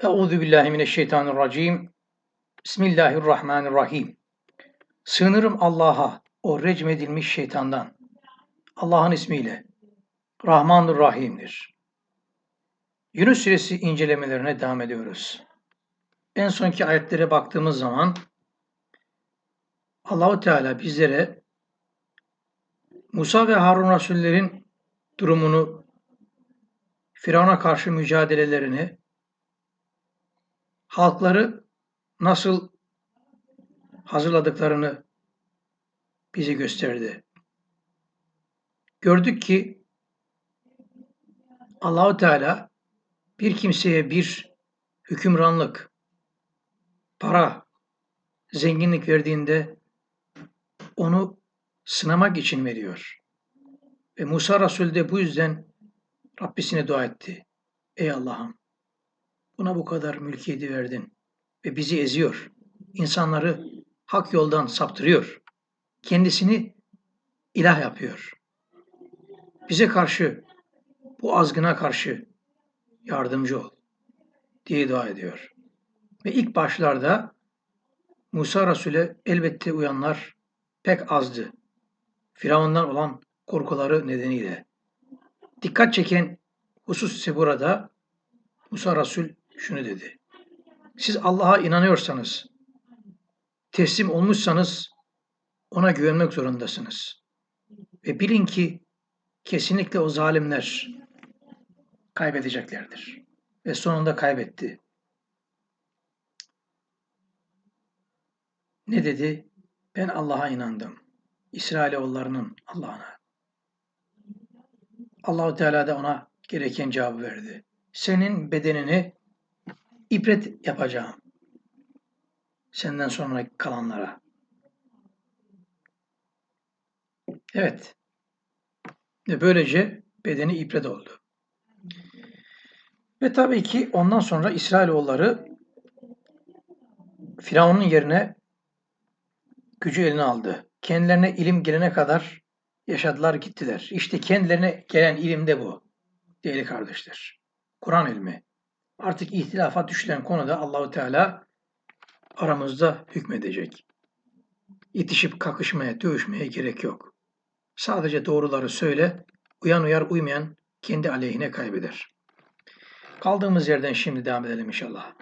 Euzu billahi mineşşeytanirracim. Bismillahirrahmanirrahim. Sığınırım Allah'a, o recmedilmiş şeytandan. Allah'ın ismiyle. Rahmanur Rahim'dir. Yunus suresi incelemelerine devam ediyoruz. En sonki ayetlere baktığımız zaman Allahu Teala bizlere Musa ve Harun Rasullerin durumunu, Firavun'a karşı mücadelelerini, halkları nasıl hazırladıklarını bize gösterdi. Gördük ki Allahu Teala bir kimseye bir hükümranlık, para, zenginlik verdiğinde onu sınamak için veriyor. Ve Musa Resul de bu yüzden Rabbisine dua etti. Ey Allah'ım buna bu kadar mülkiyeti verdin ve bizi eziyor. İnsanları hak yoldan saptırıyor. Kendisini ilah yapıyor. Bize karşı, bu azgına karşı yardımcı ol diye dua ediyor. Ve ilk başlarda Musa Resul'e elbette uyanlar pek azdı. Firavundan olan korkuları nedeniyle. Dikkat çeken husus ise burada Musa Resul şunu dedi. Siz Allah'a inanıyorsanız, teslim olmuşsanız ona güvenmek zorundasınız. Ve bilin ki kesinlikle o zalimler kaybedeceklerdir. Ve sonunda kaybetti. Ne dedi? Ben Allah'a inandım. İsrailoğullarının Allah'ına. Allahu Teala da ona gereken cevabı verdi. Senin bedenini ibret yapacağım. Senden sonra kalanlara. Evet. Ve böylece bedeni ibret oldu. Ve tabii ki ondan sonra İsrailoğulları Firavun'un yerine gücü eline aldı. Kendilerine ilim gelene kadar yaşadılar gittiler. İşte kendilerine gelen ilim de bu. Değerli kardeşler. Kur'an ilmi. Artık ihtilafa düşülen konuda Allahu Teala aramızda hükmedecek. İtişip kakışmaya, dövüşmeye gerek yok. Sadece doğruları söyle, uyan uyar uymayan kendi aleyhine kaybeder. Kaldığımız yerden şimdi devam edelim inşallah.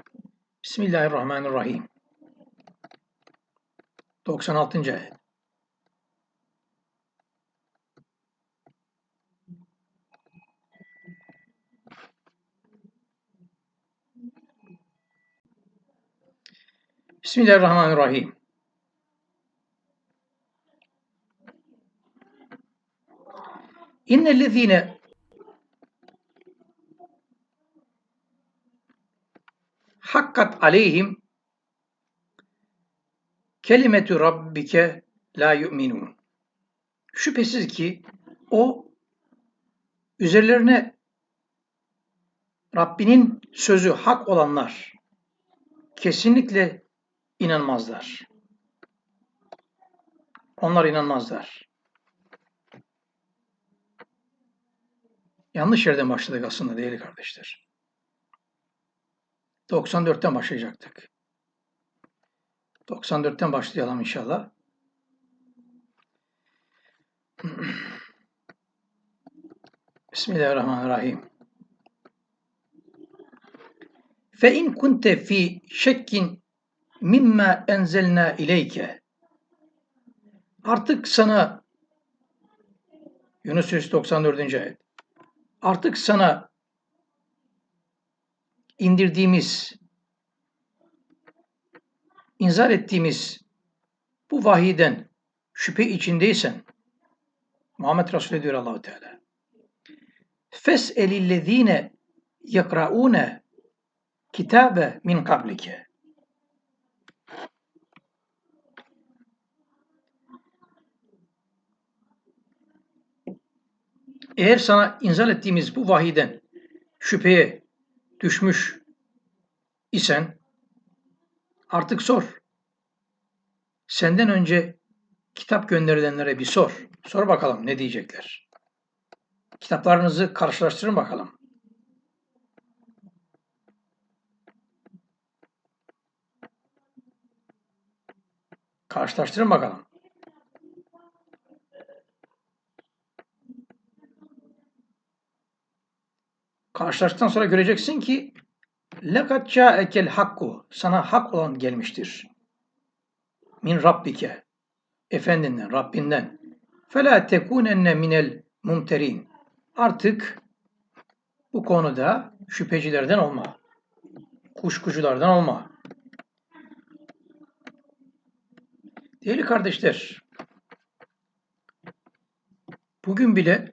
Bismillahirrahmanirrahim. 96. ayet. Bismillahirrahmanirrahim. İnnellezine hakkat aleyhim kelimetü rabbike la yu'minun. Şüphesiz ki o üzerlerine Rabbinin sözü hak olanlar kesinlikle inanmazlar. Onlar inanmazlar. Yanlış yerden başladık aslında değerli kardeşler. 94'ten başlayacaktık. 94'ten başlayalım inşallah. Bismillahirrahmanirrahim. Fe in kunte fi şekkin mimma enzelna ileyke. Artık sana Yunus Suresi 94. ayet. Artık sana indirdiğimiz, inzal ettiğimiz bu vahiden şüphe içindeysen Muhammed Resulü diyor Allahu Teala. Fes'elillezine yakraune kitabe min kablike. Eğer sana inzal ettiğimiz bu vahiden şüpheye düşmüş isen artık sor. Senden önce kitap gönderilenlere bir sor. Sor bakalım ne diyecekler. Kitaplarınızı karşılaştırın bakalım. Karşılaştırın bakalım. Karşılaştıktan sonra göreceksin ki لَقَدْ جَاءَكَ hakku Sana hak olan gelmiştir. Min Rabbike. Efendinden, Rabbinden. فَلَا تَكُونَنَّ minel mumterin. Artık bu konuda şüphecilerden olma. Kuşkuculardan olma. Değerli kardeşler, bugün bile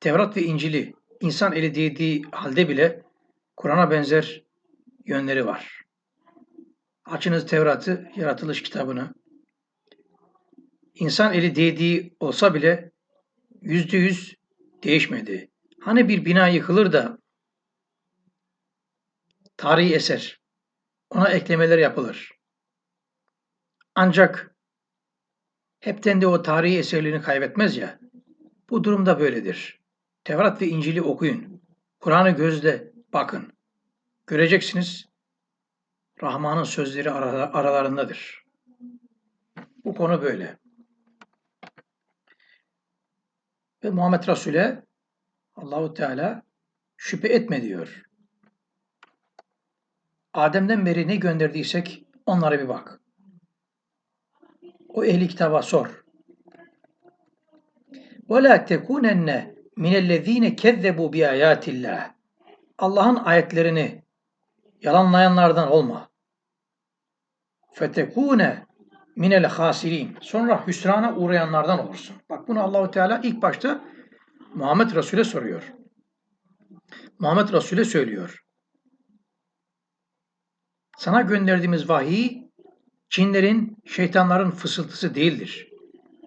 Tevrat ve İncil'i insan eli değdiği halde bile Kur'an'a benzer yönleri var. Açınız Tevrat'ı, yaratılış kitabını. İnsan eli değdiği olsa bile yüzde yüz değişmedi. Hani bir bina yıkılır da tarihi eser, ona eklemeler yapılır. Ancak hepten de o tarihi eserliğini kaybetmez ya. Bu durumda böyledir. Tevrat ve İncil'i okuyun. Kur'an'ı gözle bakın. Göreceksiniz Rahman'ın sözleri aralarındadır. Bu konu böyle. Ve Muhammed Resul'e Allahu Teala şüphe etme diyor. Adem'den beri ne gönderdiysek onlara bir bak. O ehli kitaba sor. وَلَا تَكُونَنَّ minellezinekezzebu bi ayatillah. Allah'ın ayetlerini yalanlayanlardan olma. Fetekune minel hasirin. Sonra hüsrana uğrayanlardan olursun. Bak bunu Allahu Teala ilk başta Muhammed Resul'e soruyor. Muhammed Resul'e söylüyor. Sana gönderdiğimiz vahiy cinlerin, şeytanların fısıltısı değildir.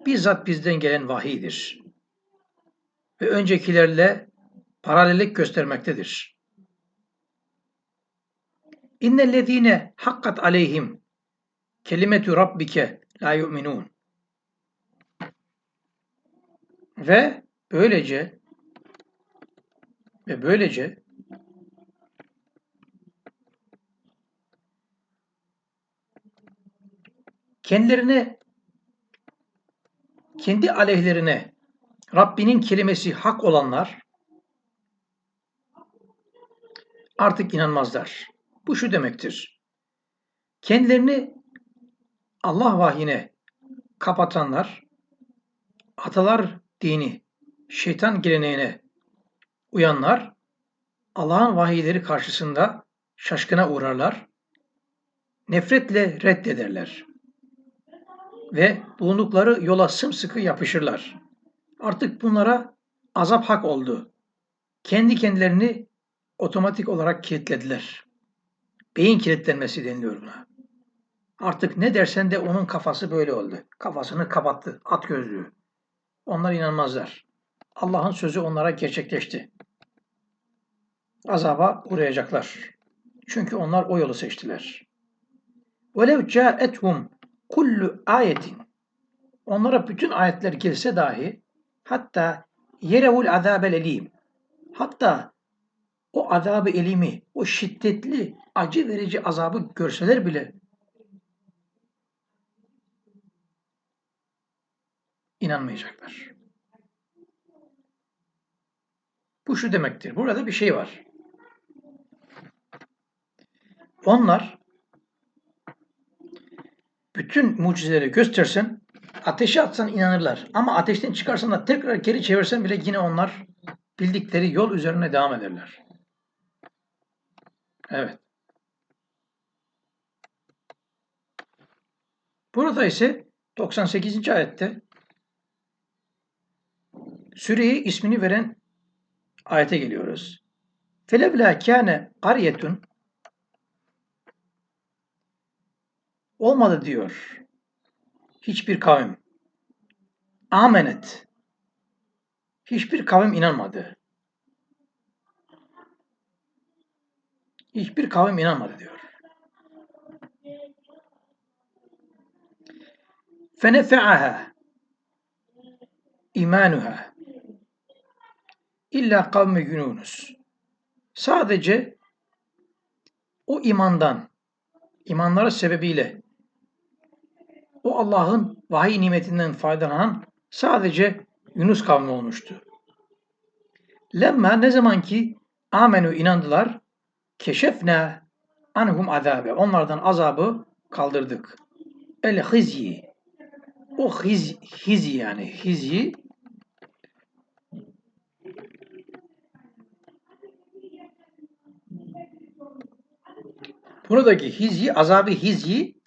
Bizzat bizden gelen vahiydir. Ve öncekilerle paralellik göstermektedir. İnnellezîne hakkat aleyhim kelimetü rabbike la yu'minun. Ve böylece ve böylece kendilerine kendi aleyhlerine Rabbinin kelimesi hak olanlar artık inanmazlar. Bu şu demektir. Kendilerini Allah vahyine kapatanlar, atalar dini, şeytan geleneğine uyanlar, Allah'ın vahiyleri karşısında şaşkına uğrarlar, nefretle reddederler ve bulundukları yola sımsıkı yapışırlar. Artık bunlara azap hak oldu. Kendi kendilerini otomatik olarak kilitlediler. Beyin kilitlenmesi deniliyor buna. Artık ne dersen de onun kafası böyle oldu. Kafasını kapattı. At gözlüğü. Onlar inanmazlar. Allah'ın sözü onlara gerçekleşti. Azaba uğrayacaklar. Çünkü onlar o yolu seçtiler. وَلَوْ جَاءَتْهُمْ kullu ayetin onlara bütün ayetler gelse dahi hatta yerevul azabel elim hatta o azabı elimi, o şiddetli, acı verici azabı görseler bile inanmayacaklar. Bu şu demektir. Burada bir şey var. Onlar bütün mucizeleri göstersen, ateşe atsan inanırlar. Ama ateşten çıkarsan da tekrar geri çevirsen bile yine onlar bildikleri yol üzerine devam ederler. Evet. Burada ise 98. ayette Süreyi ismini veren ayete geliyoruz. Felevla kâne qaryetun olmadı diyor. Hiçbir kavim. Amenet. Hiçbir kavim inanmadı. Hiçbir kavim inanmadı diyor. Fenefe'aha imanuha İlla kavmi Yunus. Sadece o imandan, imanları sebebiyle O Allah'ın vahiy nimetinden faydalanan sadece Yunus kavmi olmuştu. Lemma ne zaman ki amenu inandılar, keşefne anhum azabe. Onlardan azabı kaldırdık. El hizyi. O hiz, hizi yani hizyi Buradaki hizyi, azabı hizyi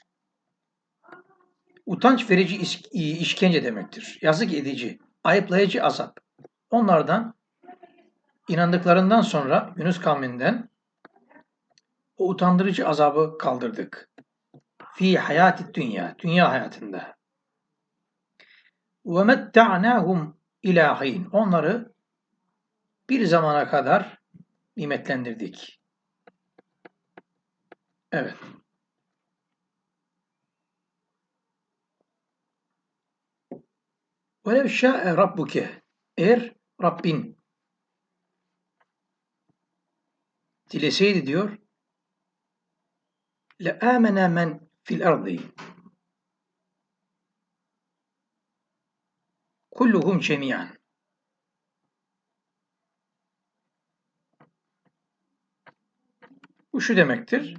utanç verici iş, işkence demektir. Yazık edici, ayıplayıcı azap. Onlardan inandıklarından sonra Yunus kavminden o utandırıcı azabı kaldırdık. Fi hayati dünya, dünya hayatında. Ve metta'nahum ilahin. Onları bir zamana kadar nimetlendirdik. Evet. Velev şa'e rabbuke. Eğer Rabbin dileseydi diyor le amene men fil ardı kulluhum Bu şu demektir.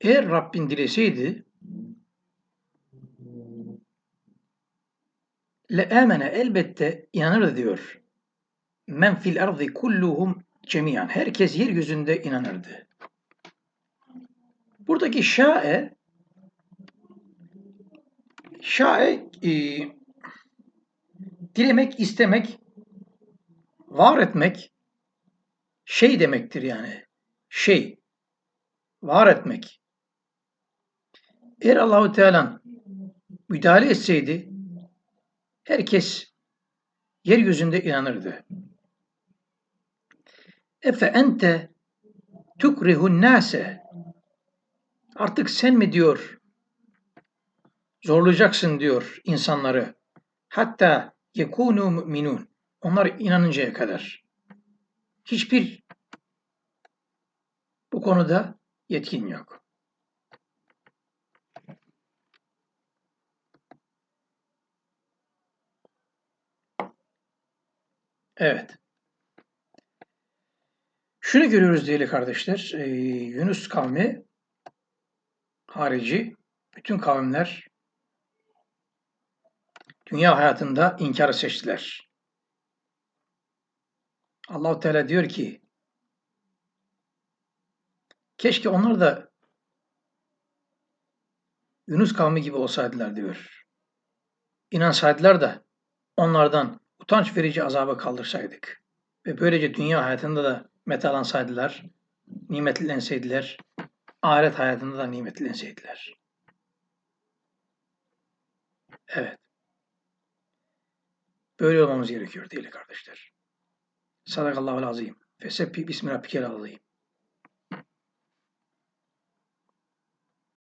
Eğer Rabbin dileseydi le emene elbette inanırdı diyor. Men fil ardı kulluhum cemiyan. Herkes yeryüzünde inanırdı. Buradaki şae şae e, dilemek, istemek, var etmek şey demektir yani. Şey. Var etmek. Eğer Allahu Teala müdahale etseydi herkes yeryüzünde inanırdı. Efe ente tukrihun nase. Artık sen mi diyor? Zorlayacaksın diyor insanları. Hatta yekunu müminun onlar inanıncaya kadar. Hiçbir bu konuda yetkin yok. Evet. Şunu görüyoruz değerli kardeşler. Ee, Yunus kavmi harici bütün kavimler dünya hayatında inkarı seçtiler. Allahu Teala diyor ki keşke onlar da Yunus kavmi gibi olsaydılar diyor. İnansaydılar da onlardan utanç verici azaba kaldırsaydık ve böylece dünya hayatında da metalansaydılar, nimetlenseydiler, ahiret hayatında da nimetlenseydiler. Evet. Böyle olmamız gerekiyor değerli kardeşler. Sadakallahu azim. Fesebbi bismi rabbikel azim.